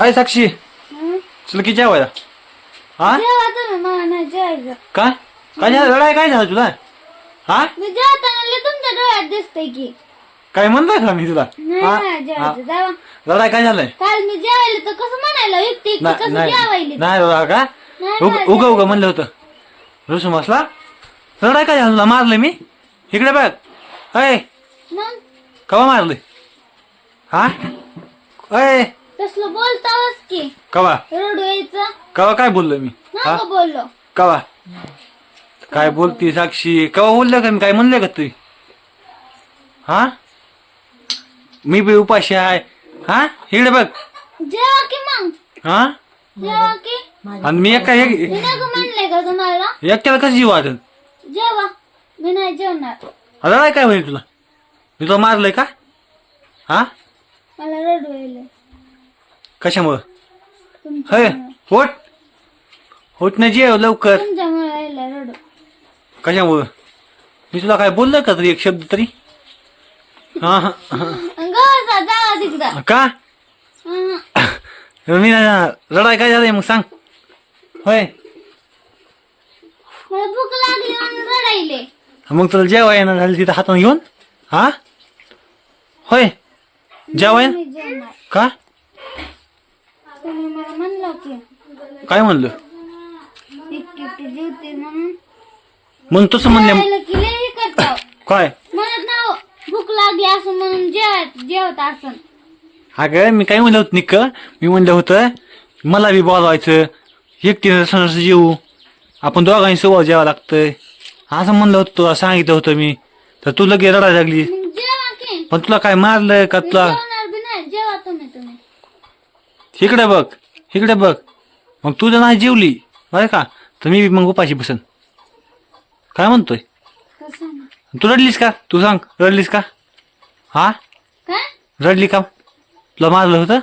अय साक्षी? तुला किती जेवायला? हा? जेवायचं. काय? काय झालं? रडाय काय झालं तुला? हा? मी जेवताना लय तुमच्या डोळ्यात दिसतंय की. काय म्हणताय का मी तुला? रडाय काय झालंय? काल मी जेवायला तर कसं म्हणायला एकटी एकटी नाही का? उग उग म्हणलं होतं. रुसून बसला रडाय काय झालं तुला? मारलं मी? इकडे बघ. अय कवा मारले हा? अय तसलं बोलतावच की. कवा? रडू यायचं. कवा काय बोललो मी? हा बोललो. कवा? काय बोलती साक्षी? कवा बोललं का मी? काय म्हणलं का तू? हा? मी बी उपाशी आहे. हा? इकडे बघ. जेवा की मग. हा? जेवा की. आणि मी एका एक मी नको म्हणलंय का तुम्हाला? एकट्याला कसं जीव वाटन जेवा. मी नाही जेवणार. रडाय काय होईल तुला? मी तुला मारलंय का? हा? मला रडू यायलंय. कशामुळं? होय होट होट नाही जेव लवकर. तुमच्यामुळे यायलंय रडू. कशामुळं? मी तुला काय बोललोय का तरी एक शब्द तरी? हा हा, हा. गवसा जावा तिकडं. का? हं. मी नाही जाणार. रडाय काय झालंय मग सांग. होय. मला भूक लागली म्हणून रडायले. मग तुला जेवाय ना झाली तिथं हाताने घेऊन? हा? होय. जेवाय? मी जेवणार. का? तुम्ही मला म्हणलं की काय म्हणलं? एकटी एकटी जेवते म्हणून. मग तसं म्हणले की हे काय? म्हणत ना भूक लागली असं म्हणून जेवत जेवत असं अगं मी काय म्हणलं होतं निक्क मी म्हणलं होतं मला बी बोलवायचं एकटीनं सण जेवू आपण दोघांनी सोबत जेवा लागतंय. असं म्हणलं होतं तुला सांगितलं होतं मी. तर तू लगे रडायला लागली. मग जेवा की. पण तुला काय मारलं का तुला? जेवणार बी नाही जेवा तुम्ही तुम्ही. इकडे बघ इकडे बघ. मग तू जर नाही जेवली बरं का? तर मी बी मग उपाशी बसन. काय म्हणतोय? तू रडलीस का? तू सांग रडलीस का? हा? रडली का? तुला मारलं होतं?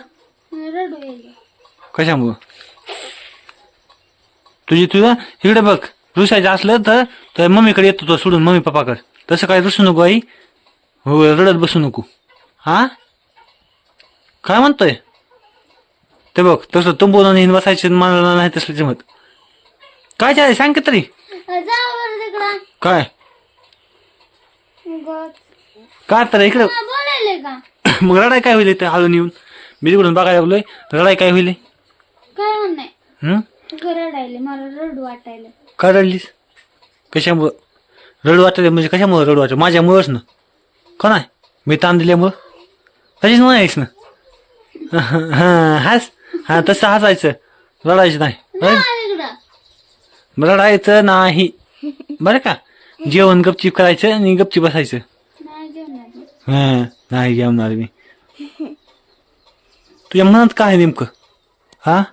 कशामुळं? तुझी तुझं इकडे बघ. रुसायचं असलं तर तर मम्मीकडे येतो तो सोडून मम्मी पप्पाकडे. तसं काय रुसू नको आई. हो रडत बसू नको. हा? काय म्हणतोय? ते बघ तसं तुंबून हिन बसायचं मला नाही तसलं जमत. काय चालेल सांग की तरी. काय. काय तर इकडे? हा, मग रडाय काय होईल इथं हळून येऊन? मी तिकडून बघायला लागलोय. रडाय काय होईल? वाटायले काय रडलीस? कशामुळं? रडू वाटलं म्हणजे कशामुळं रडू वाटलं माझ्यामुळंच ना. का नाही? मी ताण दिल्यामुळं? तशीच म्हणायच ना. हा हास. हा तसं हसायचं. रडायचं नाही. रडायचं नाही. बरं का? जेवण गपचीप करायचं आणि गपचीप बसायचं. हा नाही जेवणार मी. तुझ्या मनात काय नेमकं? हा?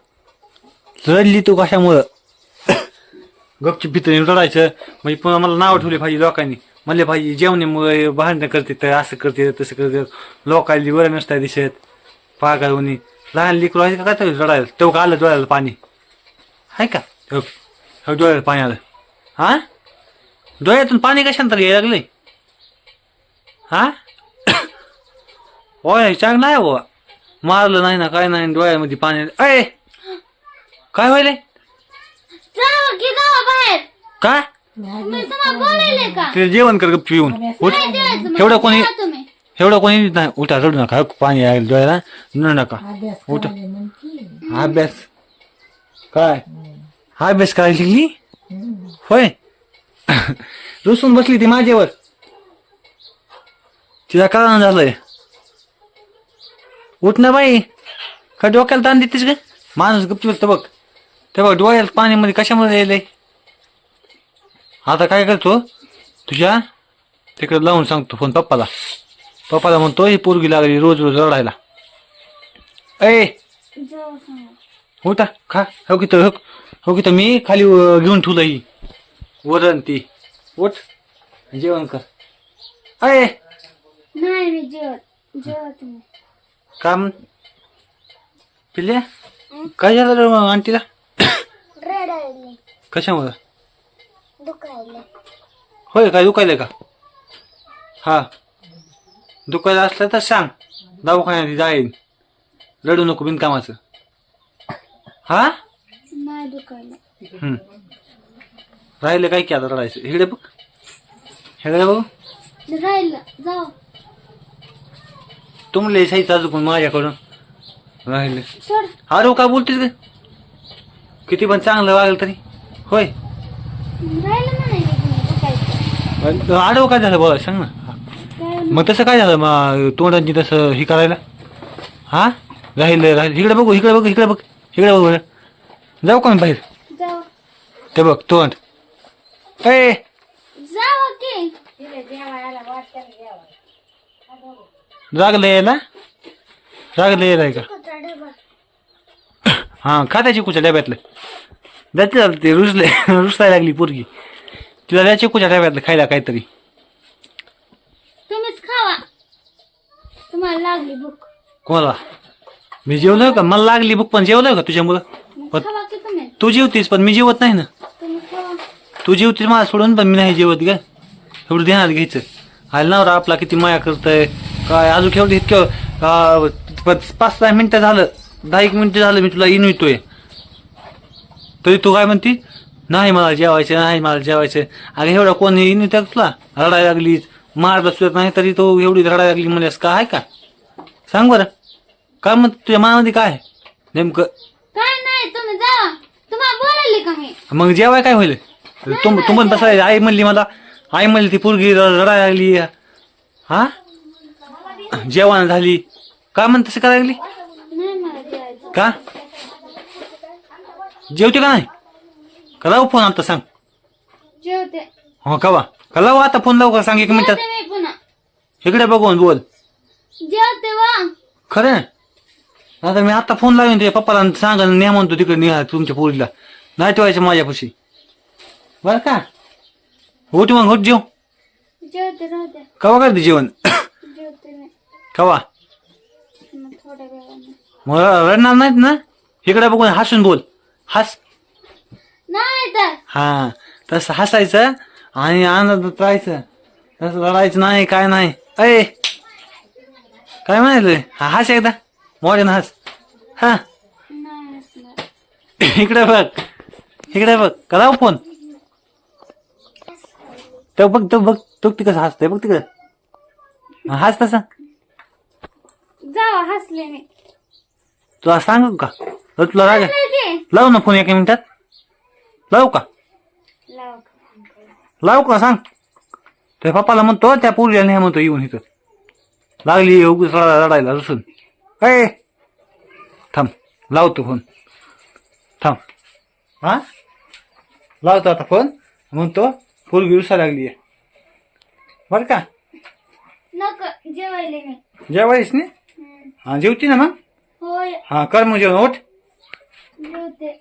रडली तू कशामुळं? गपचीप भीतर रडायचं. म्हणजे पुन्हा मला नाव ठेवले पाहिजे लोकांनी. म्हणले पाहिजे जेवणामुळे भांडणं करते तर असं करते तसं करते. लोकांनी बरं नसतं दिसत. कोणी लहान लिकरू आहे का? काय तरी रडायला तेव्हा का आलं डोळ्याला पाणी. आहे का? हो. हो, डोळ्याला पाणी आलं. हा? डोळ्यातून पाणी कशानंतर यायला लागले हा? होय चांगलं आहे बाबा मारलं नाही ना काय नाही डोळ्यामध्ये पाणी. अय काय व्हायले काय? ते जेवण कर गप्प पिऊन. एवढं कोणी एवढं कोणी नाही उठा रडू नका पाणी आहे डोळ्याला न नका. उठ अभ्यास? काय? हा अभ्यास करायला शिकली? होय. रुसून बसली ती माझ्यावर. तिला कळण झालंय. उठ ना बाई. का डोक्याला ताण देतेस ग? माणूस गपचूप बघ. ते बघ डोळ्याला पाण्यामध्ये कशामध्ये यायलंय आता काय करतो? तुझ्या तिकडे लावून सांगतो फोन पप्पाला. पप्पाला म्हणतो ही पोरगी लागली रोज रोज रडायला. ए सांगा उठा खा हो की तर हो की तर मी खाली अं, घेऊन ठेवलं ही. वरण ती उठ जेवण कर. अय नाही मी जेवत जेवा तुम्ही काम? पिल्ल्या काय झालं रे मग आंटीला? रडायले. कशामुळं? दुखायले. होय काय दुखायलं का? हा. दुखायला असलं तर सांग. दवाखान्यात जाईन. रडू नको बिनकामाचं. हा? नाही दुखायला. हम्म. राहिलं काय की आता रडायचं? इकडे बघ. इकडे बघ. राहिलं. जाऊ. तुमले साईचं माझ्याकडून. राहिले. सोड. अरे काय बोलतेस ग? किती पण चांगलं वागलं तरी. होय. राहिलं म्हणायचं तुम्ही दुखायचं. आडव काय झालं बोला सांग ना. मग तसं काय झालं? मग तोंडांची तसं हे करायला? हा? राहिलं राहिलं. इकडे बघू इकडे बघ इकडे बघ इकडे बघ जाऊ का मी बाहेर? जाऊ. ते बघ तोंड. ए! जाऊ की. रागलं यायला? रागलं यायला का? हा खा त्या चिकूच्या डब्यातलं? झालं ते रुसले रुसायला लागली पोरगी. तिला द्या चिकूच्या डब्यातलं खायला काहीतरी तुम्हीच खावा तुम्हाला लागली भूक कोणाला? मी जेवलोय का? मला लागली भूक पण जेवलोय का पण खावा की तुम्ही? तू जेवतीस पण मी जेवत नाही ना. तुम्ही खावा. तू जेवतीस मला सोडून पण मी नाही जेवत ग. एवढं ध्यानात घ्यायचं. आला नवरा आपला किती माया करतोय. काय अजून एवढं इतकं पाच सहा मिनिटं झालं. दहा एक मिनिटं झालं मी तुला इनवितोय. तरी तू काय म्हणती? नाही मला जेवायचं नाही मला जेवायचं. अगं एवढा कोण इनवित तुला? रडायला लागली मारलं सुद्धा नाही तरी तो एवढी रडायला लागली म्हणजे असं काय आहे का? सांग बरं. काय म्हणत तुझ्या मनामध्ये काय आहे? नेमकं? काय नाही तुम्ही जावा तुम्हाला बोलायले का मी मग जेवाय काय होईल? तुम तुम्हाला बसाय आई म्हणली मला. आई म्हणली ती पोरगी र- रडायला लागली. हा? जेवण झाली. का म्हण तसं करायला लागली? नाही मला जेवायचं. का? जेवते का नाही? का लावू फोन आता सांग. जेवते. हो का वा का लावू आता फोन लावू का सांग एक मिनिटात. जेवते मी पुन्हा. इकडे बघून बोल. जेवते खरं? आता मी आता फोन लावेन तुझ्या पप्पाला आणि सांगा न्या म्हणतो तिकडे निघा तुमच्या पोरीला. नाही ठेवायचं माझ्यापाशी. बरं का? उठ मग उठ जेव. जेवते राहते. कवा करते जेवण? जेवते कवा? मग थोड्या वेळाने. मग रडणार नाहीत ना? इकडे बघून हसून बोल. हस. नाही तर. हा तसं हसायचं. आणि आनंदात राहायचं तसं रडायचं नाही काय नाही. अय काय म्हणायचं हा हस एकदा. मोठ्या हस. हा. इकडे बघ. इकडे बघ. करा फोन तो बघ तो बघ. तो ती कसं हसतंय बघ तिकडे. हस तसा. जावा हसले मी. तुला सांग का? तुला राग लाव ना फोन एका मिनिटात. लावू का? लावू का सांग. त्या पप्पाला म्हणतो त्या पोरीला नाही म्हणतो येऊन इथं. लागली उगीच रडा- रडायला रुसून ए थांब लावतो फोन थांब. हा? लावतो आता फोन म्हणतो पोरगी रुसा लागली बर का? जेवायले जेवायस ने हम्म. हा जेवती ना मग? होय. हा कर मग जेवण ओठ जेवते.